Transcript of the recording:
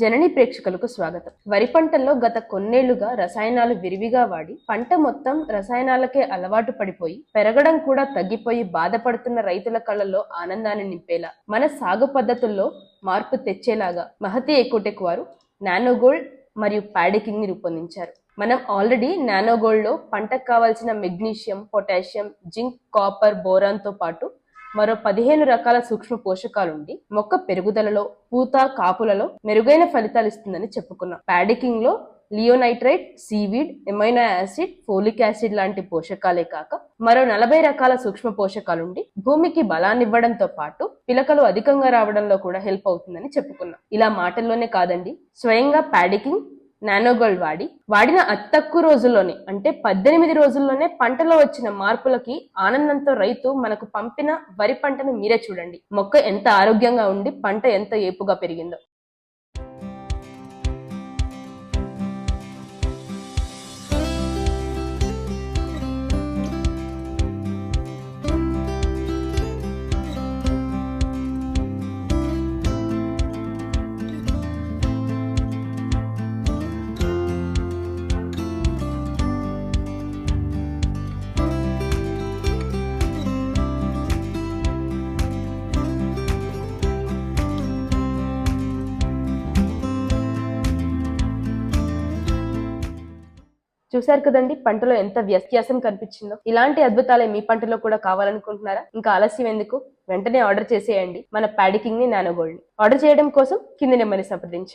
జనని ప్రేక్షకులకు స్వాగతం. వరి పంటల్లో గత కొన్నేళ్ళుగా రసాయనాలు విరివిగా వాడి పంట మొత్తం రసాయనాలకే అలవాటు పడిపోయి పెరగడం కూడా తగ్గిపోయి బాధపడుతున్న రైతుల కళ్ళల్లో ఆనందాన్ని నింపేలా మన సాగు పద్ధతుల్లో మార్పు తెచ్చేలాగా మహతి ఎకోటెక్ వారు నానోగోల్డ్ మరియు ప్యాడికింగ్ని రూపొందించారు. మనం ఆల్రెడీ నానోగోల్డ్లో పంటకు కావాల్సిన మెగ్నీషియం పొటాషియం జింక్ కాపర్ బోరాన్తో పాటు మరో పదిహేను రకాల సూక్ష్మ పోషకాలుండి మొక్క పెరుగుదలలో పూత కాపులలో మెరుగైన ఫలితాలు ఇస్తుందని చెప్పుకున్నాం. ప్యాడికింగ్లో లియోనైట్రైట్ seaweed amino acid folic acid లాంటి పోషకాలే కాక మరో నలభై రకాల సూక్ష్మ పోషకాలుండి భూమికి బలాన్నివ్వడంతో పాటు పిలకలు అధికంగా రావడంలో కూడా హెల్ప్ అవుతుందని చెప్పుకున్నాం. ఇలా మాటల్లోనే కాదండి స్వయంగా ప్యాడికింగ్ నానోగోల్డ్ వాడి వాడిన అతి తక్కువ రోజుల్లోనే అంటే పద్దెనిమిది రోజుల్లోనే పంటలో వచ్చిన మార్పులకి ఆనందంతో రైతు మనకు పంపిన వరి పంటను మీరే చూడండి. మొక్క ఎంత ఆరోగ్యంగా ఉండి పంట ఎంత ఏపుగా పెరిగిందో. చూశారు కదండి పంటలో ఎంత వ్యత్యాసం కనిపించిందో. ఇలాంటి అద్భుతాలే మీ పంటలో కూడా కావాలనుకుంటున్నారా? ఇంకా ఆలస్యం ఎందుకు? వెంటనే ఆర్డర్ చేసేయండి. మన ప్యాడికింగ్ని నానోగోల్డ్. ని ఆర్డర్ చేయడం కోసం కింది నెంబర్ని సంప్రదించండి.